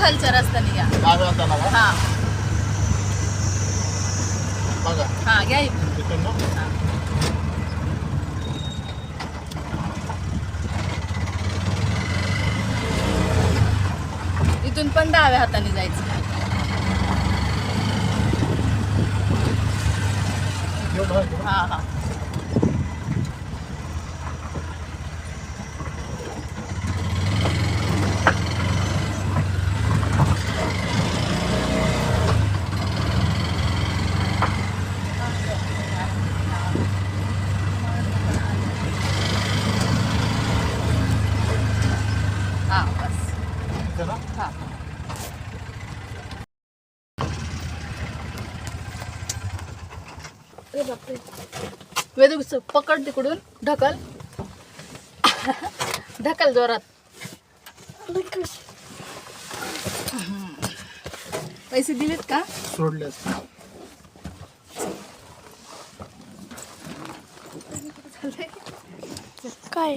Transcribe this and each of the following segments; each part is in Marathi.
खालच्या रस्त्याने या. डाव्या हाताला का? हा. बघा. हा घ्या इथून. तिथून ना. इथून पण डाव्या हाताने जायचं. हा हा बस इथं ना? हा. पकड तिकडून ढकल. ढकल जोरात. पैसे दिलेत का? सोडले. काय?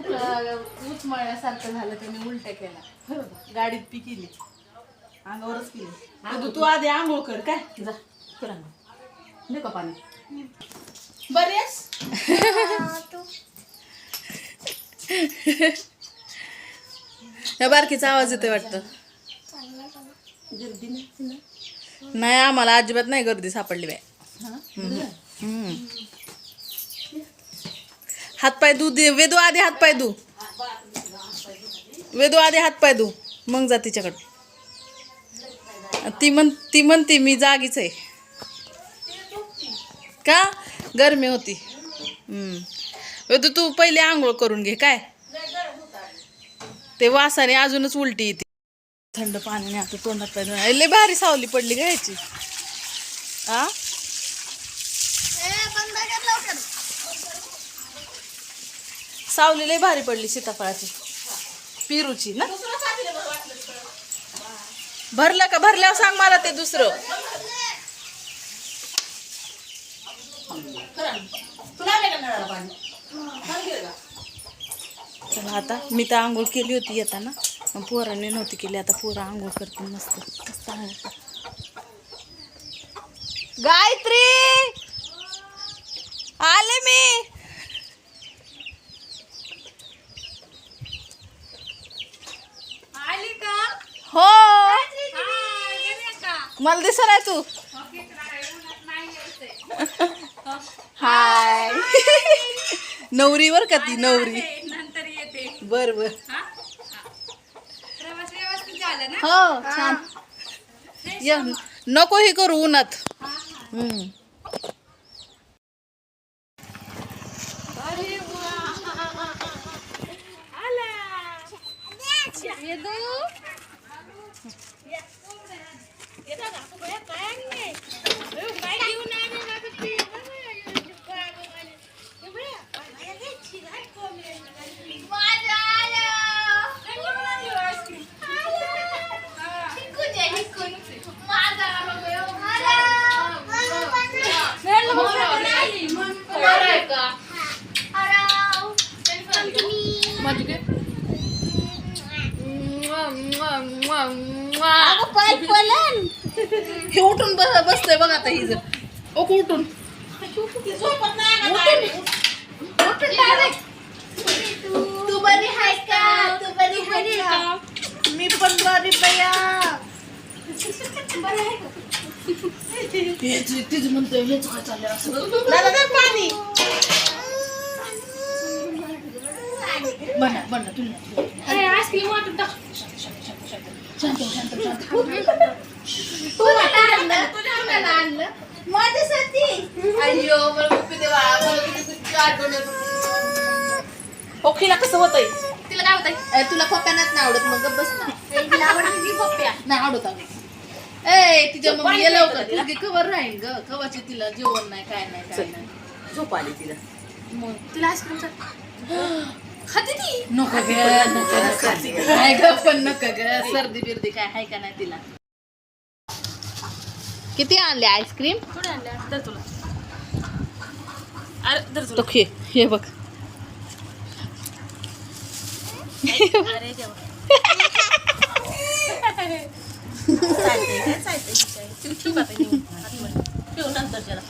उचमळल्यासारखं झालं त्याने उलट्या केला. गाडीत पी केली. अंगावरच केली. अगं तू आधी आंघोळ कर काय? जा कर अंगावर. दे का पाणी? बरेच या बारकीचा आवाज येतोय वाटतं. गर्दी नाही नाही आम्हाला अजिबात नाही गर्दी सापडली बाय हम्म. हातपाय धू दे. वेदू आधी हातपाय धू. वेदू आधी हातपाय धू. मग जा तिच्याकडं. ती म्हण ती म्हणते मी जागीच आहे. का? गरमी होती. वेदू तू पहिले आंघोळ करून घे. काय? ते वासाने अजूनच उलटी येते. थंड पाण्याने आता तोंडात पाय लय भारी सावली पडली घ्यायची आ? सावली लय भारी पडली सीताफळाची. पिरूची ना? भरलं का? भरल्यावर सांग मला ते दुसरं. चला आता मी तर आंघोळ केली होती येताना. मग पोरांनी नव्हती केली. आता पोरं आंघोळ करते मस्त. मस्त आंघोळ गायत्री! आले मी आली का हो मला दिसत आहे तू. हाय नवरी बर का ती नवरी? नंतर येते बर बर. हो छान. या नको हे करू उन्हात. हम्म. हे उठून बस बसतोय बघ आता ही जर. ओ उठून? तू बरी हाय का? तू बरी हाय का? मी पण बरी बया तीच म्हणतोय हेच काय चाललंय असं? दादा दे पाणी. बना बना तुला आईस्क्रीम वाटून टाक. शांत शांत शांत. तू मला आणलं तुला आणलं माझ्यासाठी अय्यो मला किती बाळा मला किती तुझी आठवण येत ओखीला कसं होतंय? तिला काय होतंय? तुला पप्प्यानाच नाही आवडत मग गप्प बस ना. तिला आवडते ती पप्प्या नाही आवडत अगं. ए तिच्या मम्मी लवकर तुझी कवर राहील ग. कवाची तिला जेवण नाही काय नाही काय नाही. झोप आली तिला. मग? तिला आईस्क्रीम खाते ती नको ग नको ग पण नको ग सर्दी बिर्दी काय आहे का नाही तिला. किती आणले आईस्क्रीम? थोडे आणले दर तुला. अरे तुला. हे बघ. अरे देवा. चालतंय काय चालतंय. ठेव ठेव आता नेऊन आतमध्ये. ठेव नंतर त्याला.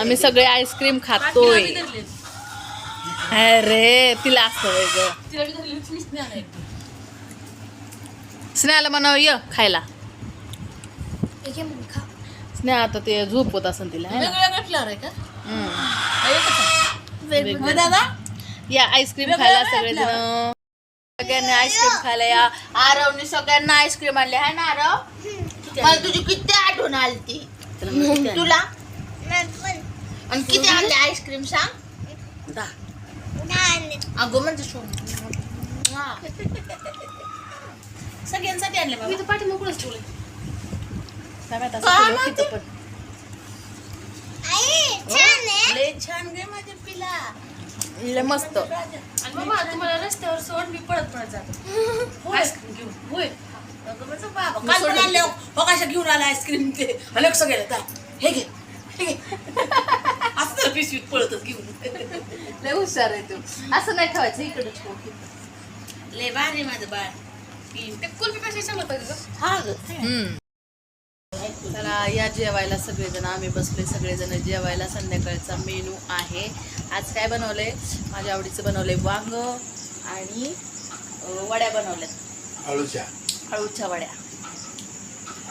आम्ही सगळे आईस्क्रीम खातोय. ग. तिला होती, आणायची. स्नेहाला म्हणावं ये खायला. स्नेहा आता ते झोपवत असेल तिला है ना? हम्म. या आईस्क्रीम खायला सगळेजण. सगळ्यांनी आईस्क्रीम खायला या. आरवने सगळ्यांना आईस्क्रीम आणले आहे ना आरव? मला तुझी किती आठवण आली ती? तुला? आणि किती आणले आईस्क्रीम सांग? दहा. अगो म्हणजे सगळ्यांसाठी आणले बाबा. मी तर पाठी मोकळच ठेवले काय माहीत? असं पण. लय छान गे माझे पिला. लय मस्त. आणि बाबा तुम्हाला रस्त्यावर सोड मी पळत पळत जातो. आईस्क्रीम घेऊन. होय. अगं माझा बाबा मी काल पण सोडून आणले. हो हो कशा घेऊन आला आईस्क्रीम ते. अलग सगळे हे घे. हे घे. असं पिशवीत पळतच घेऊन. लय हुशार आहे तू. असं नाही ठेवायचं इकडे ठेव लय भारी माझं बाळ. ते पाहिजे हा ग. चला या जेवायला सगळेजण आम्ही बसले सगळेजण. जेवायला संध्याकाळचा मेनू आहे. आज काय बनवलंय? माझ्या आवडीचं बनवलंय वांग आणि वड्या बनवल्यात. आळूच्या अळूच्या वड्या.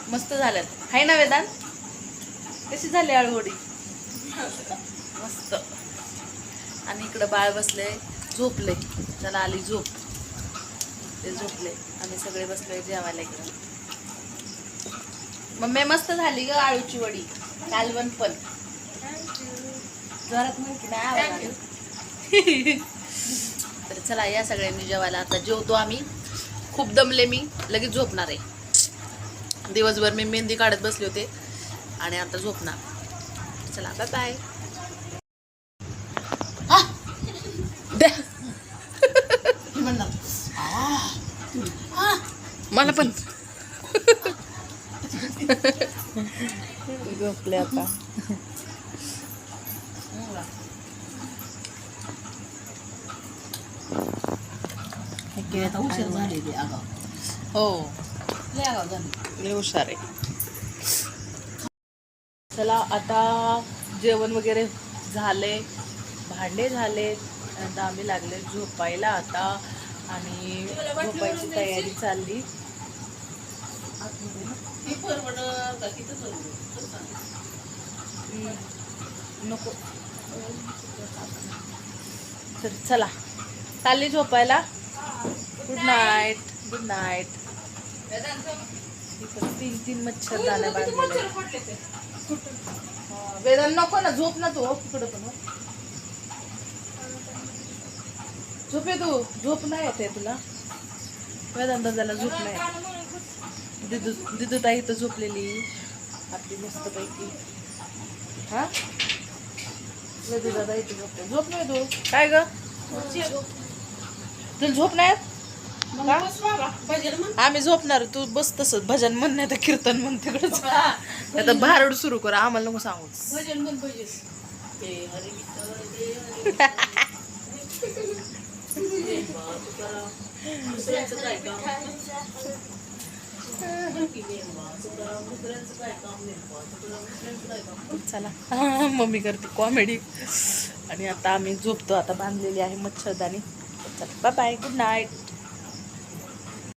मस्त झाल्यात. हाय ना वेदांत? कशी झाली अळूवडी मस्त. आणि इकडं बाळ बसले झोपले त्याला आली झोप. ते झोपले. आम्ही सगळे बसलोय जेवायला इकडं. मम्मी मस्त झाली ग आळूची वडी. कालवण पण. जोरात नाही आला. तर चला या सगळ्यांनी जेवायला. आता जेवतो आम्ही. खूप दमले मी. लगेच झोपणार आहे. दिवसभर मी मेहंदी काढत बसले होते. आणि आता झोपणार. चला बाय बाय मला पण. झोपले आता. हो. हुशार आहे. चला आता जेवण वगैरे झाले भांडे झाले आता आम्ही लागले झोपायला आता. आणि झोपायची तयारी चालली. नको. तर चला. चालली झोपायला. गुड नाईट गुड नाईट तीन तीन मच्छर बांधलेले वेदन नको ना झोप ना तू हो, तिकडं पण हो. झोप तू झोप नाही येते तुला. वेदांत दादाला झोप नाही. दिदू दिदू ताई इथं झोपलेली. आपली मस्त पैकी. हा? वेदू दादा इथे झोपले झोप नाही तू. काय ग? तुला झोप नाही? आम्ही झोपणार. तू बस तसंच. भजन म्हण नाही तर कीर्तन म्हण तिकडच. आता भारड सुरू कर. आम्हाला नको सांगू. भजन पण भजन. दुसऱ्यांचं काय काम चला. मम्मी करते कॉमेडी आणि आता आम्ही झोपतो. आता बांधलेली आहे मच्छरदानी चला. Bye bye good night